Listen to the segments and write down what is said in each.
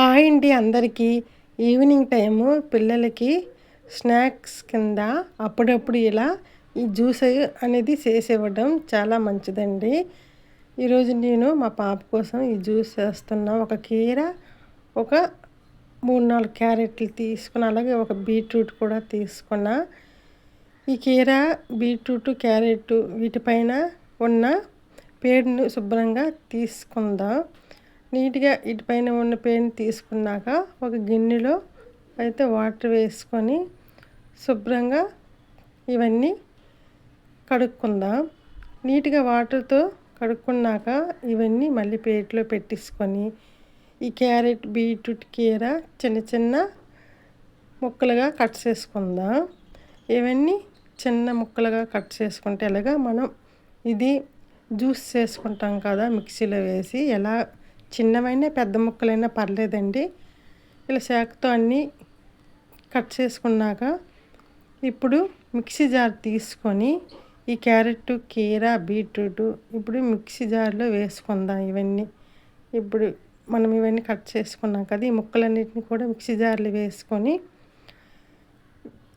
Hi అండి అందరికీ. Evening time పిల్లలకి స్నాక్స్ కింద అప్పుడప్పుడు ఇలా ఈ జ్యూస్ అనేది చేసివ్వడం చాలా మంచిదండి. ఈరోజు నేను మా పాప కోసం ఈ జ్యూస్ చేస్తున్నా. ఒక కీర ఒక మూడు నాలుగు క్యారెట్లు తీసుకున్నా. అలాగే ఒక బీట్రూట్ కూడా తీసుకున్నా. ఈ కీర బీట్రూట్ క్యారెట్ వీటిపైన ఉన్న పేడును శుభ్రంగా తీసుకుందాం. నీట్గా ఇటుపైన ఉన్న పెయిన్ తీసుకున్నాక ఒక గిన్నెలో అయితే వాటర్ వేసుకొని శుభ్రంగా ఇవన్నీ కడుక్కుందాం. నీట్గా వాటర్తో కడుక్కున్నాక ఇవన్నీ మళ్ళీ ప్లేట్లో పెట్టేసుకొని ఈ క్యారెట్ బీట్రూట్ కీర చిన్న చిన్న ముక్కలుగా కట్ చేసుకుందాం. ఇవన్నీ చిన్న ముక్కలుగా కట్ చేసుకుంటే ఎలాగా మనం ఇది జ్యూస్ చేసుకుంటాం కదా మిక్సీలో వేసి ఎలా చిన్నవైనా పెద్ద ముక్కలైనా పర్లేదండి. ఇలా శాఖతో అన్నీ కట్ చేసుకున్నాక ఇప్పుడు మిక్సీ జార్ తీసుకొని ఈ క్యారెట్ కీర బీట్రూట్ ఇప్పుడు మిక్సీ జార్లో వేసుకుందాం ఇవన్నీ. ఇప్పుడు మనం ఇవన్నీ కట్ చేసుకున్నాం కదా ఈ ముక్కలన్నిటిని కూడా మిక్సీ జార్లో వేసుకొని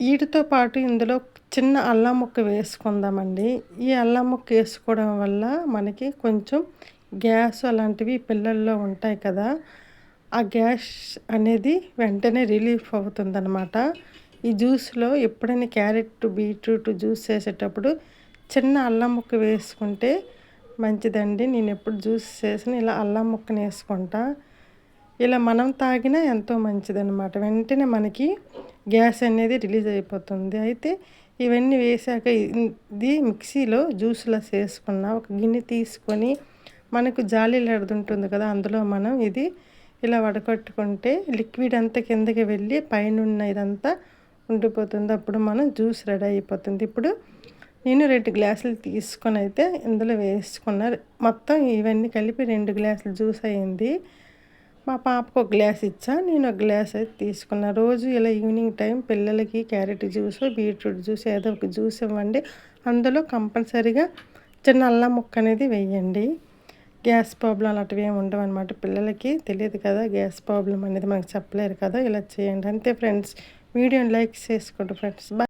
వీటితో పాటు ఇందులో చిన్న అల్లం ముక్క వేసుకుందామండి. ఈ అల్లం ముక్క వేసుకోవడం వల్ల మనకి కొంచెం గ్యాస్ అలాంటివి పిల్లల్లో ఉంటాయి కదా ఆ గ్యాస్ అనేది వెంటనే రిలీఫ్ అవుతుందన్నమాట. ఈ జ్యూస్లో ఎప్పుడైనా క్యారెట్ బీట్రూట్ జ్యూస్ చేసేటప్పుడు చిన్న అల్లం ముక్క వేసుకుంటే మంచిదండి. నేను ఎప్పుడు జ్యూస్ చేసిన ఇలా అల్లం ముక్కని వేసుకుంటా. ఇలా మనం తాగినా ఎంతో మంచిదన్నమాట. వెంటనే మనకి గ్యాస్ అనేది రిలీజ్ అయిపోతుంది. అయితే ఇవన్నీ వేసాక ఇది మిక్సీలో జ్యూస్లో చేసుకున్న ఒక గిన్నె తీసుకొని మనకు జాలి ఉంటుంది కదా అందులో మనం ఇది ఇలా వడకట్టుకుంటే లిక్విడ్ అంతా కిందకి వెళ్ళి పైన ఇదంతా ఉండిపోతుంది. అప్పుడు మనం జ్యూస్ రెడీ అయిపోతుంది. ఇప్పుడు నేను రెండు గ్లాసులు తీసుకొని అయితే ఇందులో వేసుకున్నారు మొత్తం ఇవన్నీ కలిపి రెండు గ్లాసులు జ్యూస్ అయింది. మా పాపకు ఒక గ్లాస్ ఇచ్చా నేను ఒక గ్లాస్ అయితే తీసుకున్నా. రోజు ఇలా ఈవినింగ్ టైం పిల్లలకి క్యారెట్ జ్యూస్ బీట్రూట్ జ్యూస్ ఏదో ఒక జ్యూస్ ఇవ్వండి. అందులో కంపల్సరీగా చిన్న అల్లం ముక్క అనేది వేయండి. గ్యాస్ ప్రాబ్లం అలాంటివి ఏమి ఉండవు అనమాట పిల్లలకి తెలియదు కదా గ్యాస్ ప్రాబ్లం అనేది మనకు చెప్పలేరు కదా. ఇలా చేయండి. అంతే ఫ్రెండ్స్. వీడియోని లైక్ చేసుకోండి ఫ్రెండ్స్. బాయ్